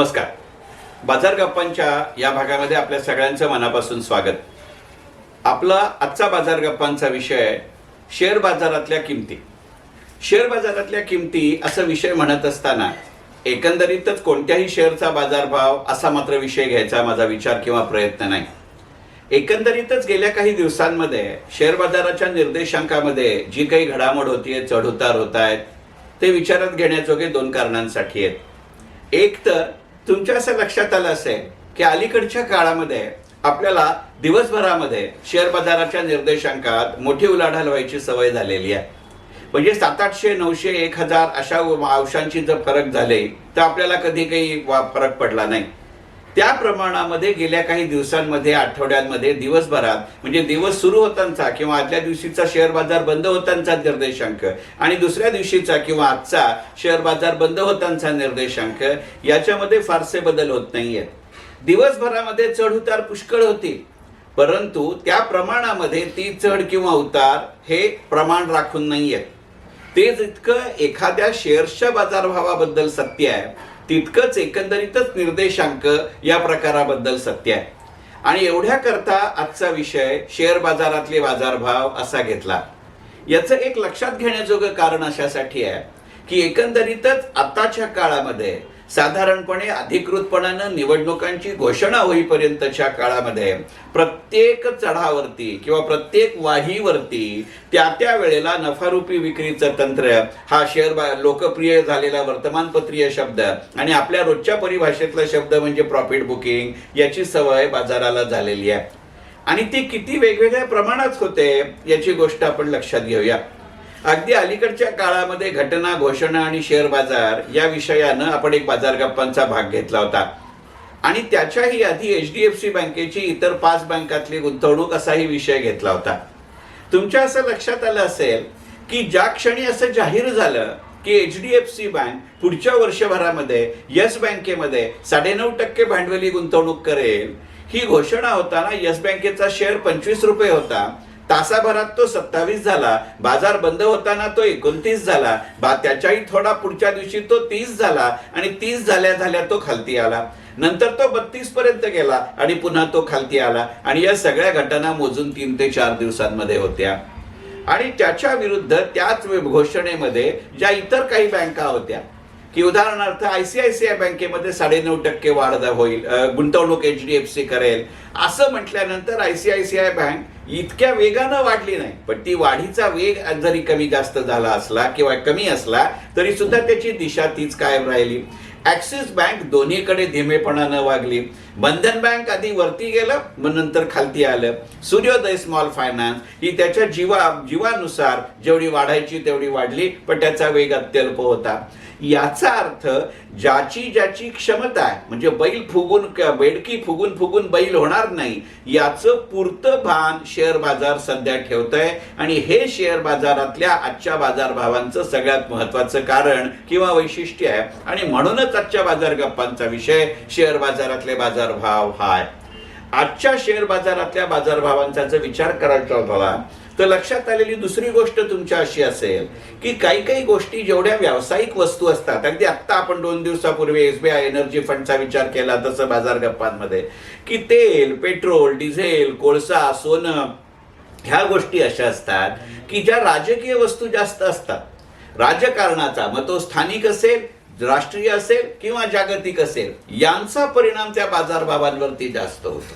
नमस्कार. बाजार गप्पांच्या या भागामध्ये आपल्या सगळ्यांचं मनापासून स्वागत. आपला आजचा बाजार गप्पांचा विषय शेअर बाजारातल्या किमती. शेअर बाजारातल्या किमती असा विषय म्हणत असताना एकंदरीतच कोणत्याही शेअरचा बाजारभाव असा मात्र विषय घ्यायचा माझा विचार किंवा प्रयत्न नाही. एकंदरीतच गेल्या काही दिवसांमध्ये शेअर बाजाराच्या निर्देशांकामध्ये जी काही घडामोड होतीये चढउतार होत आहेत ते विचारात घेण्याजोगे दोन कारणांसाठी आहेत. एक तर तुमच्या असं लक्षात आलं असेल की अलीकडच्या काळामध्ये आपल्याला दिवसभरामध्ये शेअर बाजाराच्या निर्देशांकात मोठी उलाढाल व्हायची सवय झालेली आहे. म्हणजे सात आठशे नऊशे एक हजार अशा अंशांची जर फरक झाले तर आपल्याला कधी काही फरक पडला नाही. त्या प्रमाणामध्ये गेल्या काही दिवसांमध्ये आठवड्यांमध्ये दिवसभरात म्हणजे दिवस सुरू होतांचा किंवा आदल्या दिवशीचा शेअर बाजार बंद होतांचा निर्देशांक आणि दुसऱ्या दिवशीचा किंवा आजचा शेअर बाजार बंद होतांचा निर्देशांक याच्यामध्ये फारसे बदल होत नाहीयेत. दिवसभरामध्ये चढ उतार पुष्कळ होती. परंतु त्या प्रमाणामध्ये ती चढ किंवा उतार हे प्रमाण राखून नाहीयेत. ते जितकं एखाद्या शेअर्सच्या बाजारभावाबद्दल सत्य आहे. तितकंच एकंदरीतच निर्देशांक या प्रकाराबद्दल सत्य आहे. आणि एवढ्या करता आजचा विषय शेअर बाजारातले बाजारभाव असा घेतला. याचं एक लक्षात घेण्याजोगं कारण अशासाठी आहे की एकंदरीतच आताच्या काळामध्ये साधारणपणे अधिकृतपणानं निवडणुकांची घोषणा होईपर्यंतच्या काळामध्ये प्रत्येक चढावरती किंवा प्रत्येक वाढीवरती त्या त्या वेळेला नफारूपी विक्रीचं तंत्र हा शेअर बा- लोकप्रिय झालेला वर्तमानपत्रीय शब्द आणि आपल्या रोजच्या परिभाषेतला शब्द म्हणजे प्रॉफिट बुकिंग याची सवय बाजाराला झालेली आहे. आणि ती किती वेगवेगळ्या प्रमाणात होते याची गोष्ट आपण लक्षात घेऊया. अगदी अलीकडच्या काळामध्ये घटना घोषणा आणि शेअर बाजार या विषयानं आपण एक बाजार गप्पांचा भाग घेतला होता. आणि त्याच्याही आधी एच डी एफ सी बँकेची इतर पाच बँकातली गुंतवणूक असाही विषय घेतला होता. तुमच्या असं लक्षात आलं असेल की ज्या क्षणी असं जाहीर झालं की H D F C bank पुढच्या वर्षभरामध्ये येस बँकेमध्ये साडेनऊ टक्के भांडवली गुंतवणूक करेल ही घोषणा होताना येस बँकेचा शेअर पंचवीस रुपये होता तासाभरात तो सत्तावीस झाला. बाजार बंद होताना तो एकोणतीस झाला. बा त्याच्याही थोडा पुढच्या दिवशी तो तीस झाला आणि तीस झाल्या झाल्या तो खालती आला. नंतर तो बत्तीस पर्यंत गेला आणि पुन्हा तो खालती आला. आणि या सगळ्या घटना मोजून तीन ते चार दिवसांमध्ये होत्या. आणि त्याच्या विरुद्ध त्याच घोषणेमध्ये ज्या इतर काही बँका होत्या की उदाहरणार्थ आयसीआयसीआय बँकेमध्ये साडेनऊ टक्के वाढ होईल गुंतवणूक एच डी एफ सी करेल असं म्हटल्यानंतर आयसीआयसीआय बँक इतक्या वेगानं वाढली नाही. पण ती वाढीचा वेग जरी कमी जास्त झाला असला किंवा कमी असला तरी सुद्धा त्याची दिशा तीच कायम राहिली. ऍक्सिस बँक दोन्हीकडे धीमेपणानं वागली. बंधन बँक आधी वरती गेलं मग नंतर खालती आलं. सूर्योदय स्मॉल फायनान्स ही त्याच्या जीवा जीवानुसार जेवढी वाढायची तेवढी वाढली पण त्याचा वेग अत्यल्प होता. याचा अर्थ ज्याची ज्याची क्षमता आहे म्हणजे बैल फुगून बेडकी फुगून फुगून बैल होणार नाही याचं पुरतं भान शेअर बाजार सध्या ठेवत आहे आणि हे शेअर बाजारातल्या आजच्या बाजारभावांचं सगळ्यात महत्वाचं कारण किंवा वैशिष्ट्य आहे. आणि म्हणूनच आजच्या बाजार गप्पांचा विषय शेअर बाजारातले बाजारभाव हा आहे आजच्या शेअर बाजारातल्या बाजारभावांचा जर विचार करायचा झाला तर लक्षात आलेली दुसरी गोष्ट तुमच्या अशी असेल की काही काही गोष्टी जेवढ्या व्यावसायिक वस्तू असतात अगदी आत्ता आपण दोन दिवसापूर्वी एसबीआय एनर्जी फंडचा विचार केला तसं बाजार गप्पांमध्ये की तेल पेट्रोल डिझेल कोळसा सोनं ह्या गोष्टी अशा असतात की ज्या राजकीय वस्तू जास्त असतात. राजकारणाचा मग तो स्थानिक असेल राष्ट्रीय असेल किंवा जागतिक असेल यांचा परिणाम त्या बाजारभावांवरती जास्त होतो.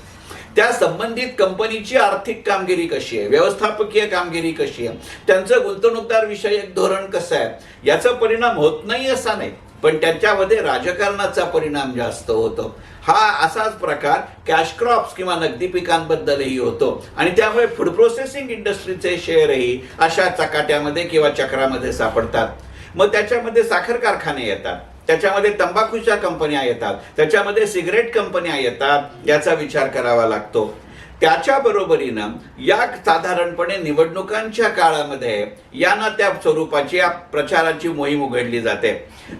त्या संबंधित कंपनीची आर्थिक कामगिरी कशी आहे? व्यवस्थापकीय कामगिरी कशी आहे? त्यांचं गुंतवणूकदार विषयक धोरण कसं आहे? याचा परिणाम होत नाही असा नाही पण त्याच्यामध्ये राजकारणाचा परिणाम जास्त होतो. हा असाच प्रकार कॅश क्रॉप्स किंवा नगदी पिकांबद्दलही होतो. आणि त्यामुळे फूड प्रोसेसिंग इंडस्ट्रीचे शेअरही अशा चकाट्यामध्ये किंवा चक्रामध्ये सापडतात. मग त्याच्यामध्ये साखर कारखाने येतात. त्याच्यामध्ये तंबाखूच्या कंपन्या येतात त्याच्यामध्ये सिगरेट कंपन्या येतात याचा विचार करावा लागतो. त्याच्या बरोबरीनं या साधारणपणे निवडणुकांच्या काळामध्ये यांना त्या स्वरूपाची या प्रचाराची मोहीम उघडली जाते.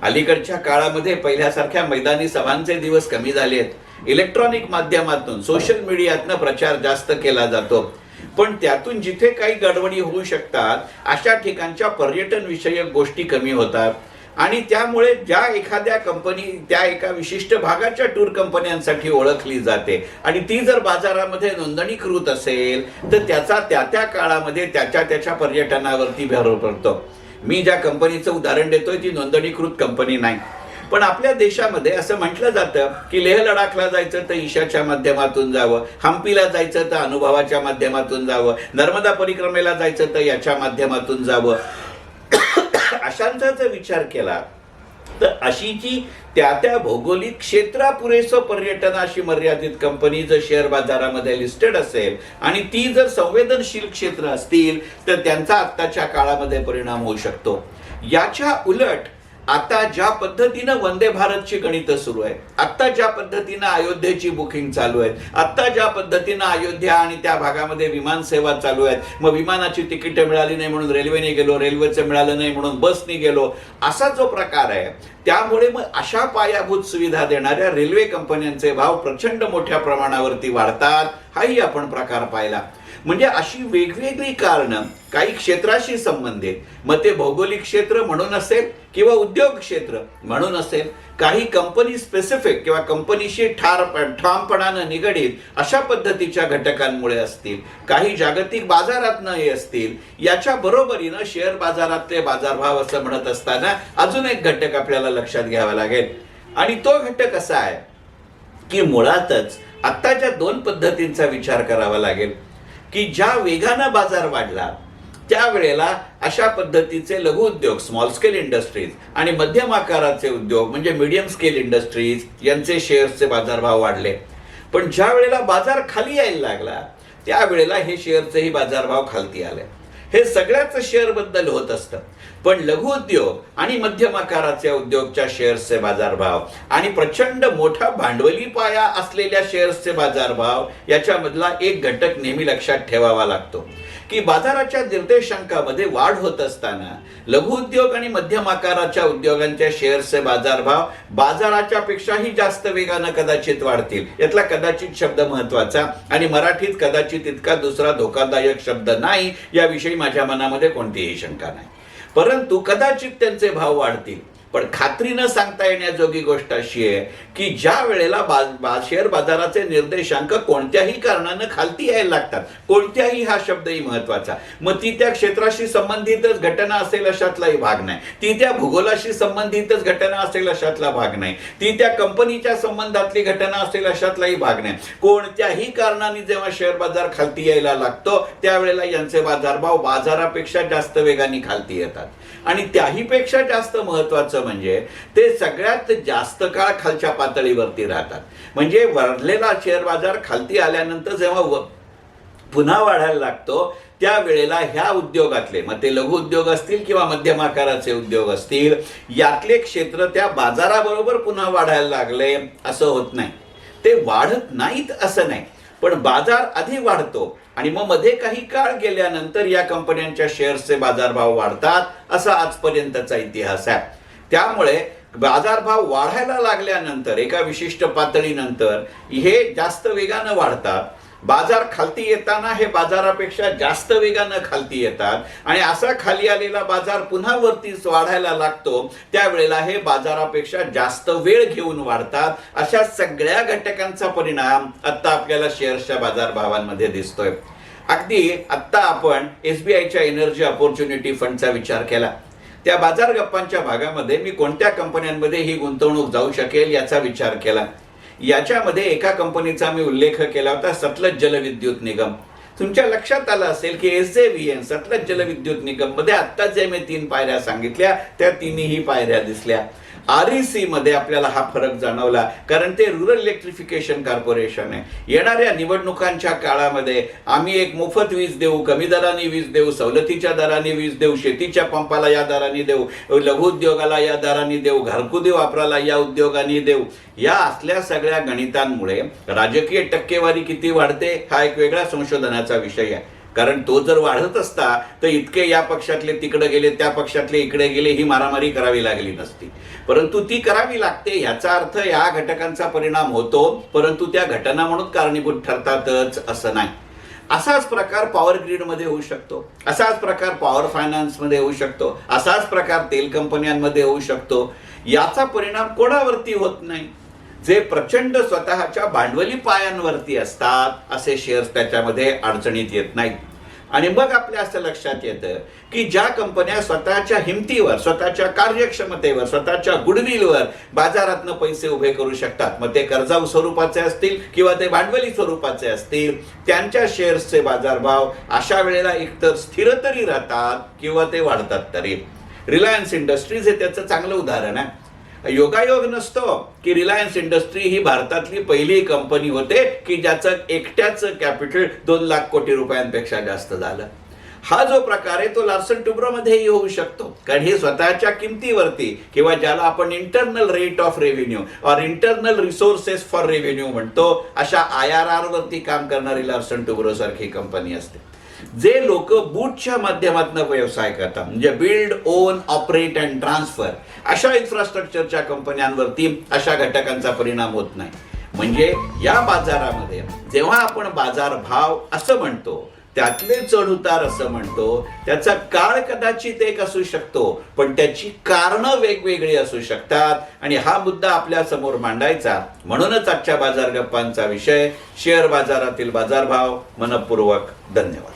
अलीकडच्या काळामध्ये पहिल्यासारख्या मैदानी सभांचे दिवस कमी झालेत इलेक्ट्रॉनिक माध्यमातून सोशल मीडियातनं प्रचार जास्त केला जातो. पण त्यातून जिथे काही गडबडी होऊ शकतात अशा ठिकाणच्या पर्यटन विषयक गोष्टी कमी होतात. आणि त्यामुळे ज्या एखाद्या कंपनी त्या एका विशिष्ट भागाच्या टूर कंपन्यांसाठी ओळखली जाते. आणि ती जर बाजारामध्ये नोंदणीकृत असेल तर त्याचा त्या त्या काळामध्ये त्याच्या त्याच्या पर्यटनावरती भर पडतो. मी ज्या कंपनीचं उदाहरण देतोय ती नोंदणीकृत कंपनी नाही. पण आपल्या देशामध्ये असं म्हटलं जातं की लेह लडाखला जायचं तर ईशाच्या माध्यमातून जावं हम्पीला जायचं तर अनुभवाच्या माध्यमातून जावं नर्मदा परिक्रमेला जायचं तर याच्या माध्यमातून जावं. अशांचा जर विचार केला तर अशी जी त्या त्या भौगोलिक क्षेत्रापुरेसं पर्यटनाशी मर्यादित कंपनी जर शेअर बाजारामध्ये लिस्टेड असेल आणि ती जर संवेदनशील क्षेत्र असतील तर त्यांचा आत्ताच्या काळामध्ये परिणाम होऊ शकतो. याच्या उलट आता ज्या पद्धतीनं वंदे भारतची गणितं सुरू आहेत आत्ता ज्या पद्धतीनं अयोध्येची बुकिंग चालू आहे आत्ता ज्या पद्धतीनं अयोध्या आणि त्या भागामध्ये विमान सेवा चालू आहेत मग विमानाची तिकीटं मिळाली नाही म्हणून रेल्वेने गेलो रेल्वेचं मिळालं नाही म्हणून बसने गेलो असा जो प्रकार आहे त्यामुळे मग अशा पायाभूत सुविधा देणाऱ्या रेल्वे कंपन्यांचे भाव प्रचंड मोठ्या प्रमाणावरती वाढतात हाही आपण प्रकार पाहिला. म्हणजे अशी वेगवेगळी कारणं काही क्षेत्राशी संबंधित मग ते भौगोलिक क्षेत्र म्हणून असेल किंवा उद्योग क्षेत्र म्हणून असेल काही कंपनी स्पेसिफिक किंवा कंपनीशी ठार ठामपणानं निगडीत अशा पद्धतीच्या घटकांमुळे असतील काही जागतिक बाजारातनं हे असतील याच्या बरोबरीनं शेअर बाजारातले बाजारभाव असं म्हणत असताना अजून एक घटक आपल्याला लक्षात घ्यावा लागेल. आणि तो घटक असा आहे की मुळातच आत्ताच्या दोन पद्धतींचा विचार करावा लागेल. की ज्या वेगानं बाजार वाढला त्यावेळेला अशा पद्धतीचे लघु उद्योग स्मॉल स्केल इंडस्ट्रीज आणि मध्यम आकाराचे उद्योग म्हणजे मीडियम स्केल इंडस्ट्रीज यांचे शेअर्सचे बाजारभाव वाढले. पण ज्या वेळेला बाजार खाली यायला लागला त्यावेळेला हे शेअरचेही बाजारभाव खालती आले. हे सगळ्याच शेअरबद्दल होत असतं. पण लघु उद्योग आणि मध्यम आकाराच्या उद्योगच्या शेअर्सचे बाजारभाव आणि प्रचंड मोठा भांडवली पाया असलेल्या शेअर्सचे बाजारभाव याच्यामधला एक घटक नेहमी लक्षात ठेवावा लागतो. की बाजाराच्या निर्देशांकामध्ये वाढ होत असताना लघु उद्योग आणि मध्यम आकाराच्या उद्योगांच्या शेअर्सचे बाजारभाव बाजाराच्या पेक्षाही जास्त वेगानं कदाचित वाढतील. यातला कदाचित शब्द महत्त्वाचा आणि मराठीत कदाचित इतका दुसरा धोकादायक शब्द नाही याविषयी माझ्या मनामध्ये कोणतीही शंका नाही. परंतु कदाचित त्यांचे भाव वाढतील. पण खात्रीनं सांगता येण्याजोगी गोष्ट अशी आहे की ज्या वेळेला बा, बा शेअर बाजाराचे निर्देशांक कोणत्याही कारणानं खालती यायला लागतात. कोणत्याही हा शब्दही महत्त्वाचा मग ती त्या क्षेत्राशी संबंधितच घटना असेल अशातलाही भाग नाही. ती त्या भूगोलाशी संबंधितच घटना असेल अशातला भाग नाही. ती त्या कंपनीच्या संबंधातली घटना असेल अशातलाही भाग नाही. कोणत्याही कारणाने जेव्हा शेअर बाजार खालती यायला लागतो त्यावेळेला यांचे बाजारभाव बाजारापेक्षा जास्त वेगाने खालती येतात. आणि त्याहीपेक्षा जास्त महत्वाचं म्हणजे ते सगळ्यात जास्त काळ खालच्या पातळीवरती राहतात. म्हणजे वाढलेला शेअर बाजार खालती आल्यानंतर जेव्हा व- पुन्हा वाढायला लागतो त्यावेळेला ह्या उद्योगातले मग ते लघु उद्योग असतील किंवा मध्यम आकाराचे उद्योग असतील यातले क्षेत्र त्या बाजाराबरोबर पुन्हा वाढायला लागले असं होत नाही. ते वाढत नाहीत असं नाही. पण बाजार आधी वाढतो. आणि मग मध्ये काही काळ गेल्यानंतर या कंपन्यांच्या शेअर्सचे बाजारभाव वाढतात असा आजपर्यंतचा इतिहास आहे. त्यामुळे बाजारभाव वाढायला लागल्यानंतर एका विशिष्ट पातळीनंतर हे जास्त वेगानं वाढतात. बाजार खालती येताना हे बाजारापेक्षा जास्त वेगानं खालती येतात. आणि असा खाली आलेला बाजार पुन्हा वरतीच वाढायला लागतो त्यावेळेला हे बाजारापेक्षा जास्त वेळ घेऊन वाढतात. अशा सगळ्या घटकांचा परिणाम आता आपल्याला शेअर्सच्या बाजारभावांमध्ये दिसतोय. अगदी आत्ता आपण एसबीआयच्या एनर्जी ऑपॉर्च्युनिटी फंडचा विचार केला. त्या बाजार गप्पांच्या भागामध्ये मी कोणत्या कंपन्यांमध्ये ही गुंतवणूक जाऊ शकेल याचा विचार केला. याच्यामध्ये एका कंपनीचा मी उल्लेख केला होता सतलज जलविद्युत निगम. तुमच्या लक्षात आलं असेल की एस जे व्ही एन सतलज जलविद्युत निगममध्ये आत्ता जे मी तीन पायऱ्या सांगितल्या त्या तिन्ही पायऱ्या दिसल्या. आर सी मध्ये आपल्याला हा फरक जाणवला कारण ते रुरल इलेक्ट्रिफिकेशन कॉर्पोरेशन आहे. येणाऱ्या निवडणुकांच्या काळामध्ये आम्ही एक मोफत वीज देऊ कमी दराने वीज देऊ सवलतीच्या दराने वीज देऊ शेतीच्या पंपाला या दराने देऊ लघु उद्योगाला या दराने देऊ घरकुदी वापराला या उद्योगाने देऊ. या असल्या सगळ्या गणितांमुळे राजकीय टक्केवारी किती वाढते हा एक वेगळा संशोधनाचा विषय आहे. कारण तो जर वाढत असता तर इतके या पक्षातले तिकडे गेले त्या पक्षातले इकडे गेले ही मारामारी करावी लागली नसती. परंतु ती करावी लागते ह्याचा अर्थ या घटकांचा परिणाम होतो परंतु त्या घटना म्हणून कारणीभूत ठरतातच असं नाही. असाच प्रकार पॉवर ग्रीडमध्ये होऊ शकतो. असाच प्रकार पॉवर फायनान्समध्ये होऊ शकतो. असाच प्रकार तेल कंपन्यांमध्ये होऊ शकतो. याचा परिणाम कोणावरती होत नाही? जे प्रचंड स्वतःच्या भांडवली पायांवरती असतात असे शेअर्स त्याच्यामध्ये अडचणीत येत नाहीत. आणि मग आपल्या असं लक्षात येतं की ज्या कंपन्या स्वतःच्या हिमतीवर स्वतःच्या कार्यक्षमतेवर स्वतःच्या गुडविलवर बाजारातनं पैसे उभे करू शकतात मग ते कर्जाऊ स्वरूपाचे असतील किंवा ते भांडवली स्वरूपाचे असतील त्यांच्या शेअर्सचे बाजारभाव अशा वेळेला एकतर स्थिर तरी राहतात किंवा ते वाढतात तरी. रिलायन्स इंडस्ट्रीज हे त्याचं चांगलं उदाहरण आहे. योगायोग नसतो की रिलायन्स इंडस्ट्री ही भारतातली पहिली कंपनी होते की ज्याचं एकट्याचं कॅपिटल दोन लाख कोटी रुपयांपेक्षा जास्त झालं. हा जो प्रकार आहे तो लार्सन टुब्रोमध्येही होऊ शकतो. कारण हे स्वतःच्या किमतीवरती किंवा ज्याला आपण इंटरनल रेट ऑफ रेव्हेन्यू और इंटरनल रिसोर्सेस फॉर रेव्हेन्यू म्हणतो अशा आय आर आर वरती काम करणारी लार्सन टुब्रो सारखी कंपनी असते. जे लोक बूटच्या माध्यमातून व्यवसाय करतात म्हणजे build own operate and transfer अशा इन्फ्रास्ट्रक्चरच्या कंपन्यांवरती अशा घटकांचा परिणाम होत नाही. म्हणजे या बाजारामध्ये जेव्हा आपण बाजार भाव असं म्हणतो त्यातले चढ उतार असं म्हणतो त्याचा काळ कदाचित एक असू शकतो पण त्याची कारणं वेगवेगळी असू शकतात. आणि हा मुद्दा आपल्यासमोर मांडायचा. म्हणूनच आजच्या बाजार गप्पांचा विषय शेअर बाजारातील बाजारभाव मनपूर्वक धन्यवाद.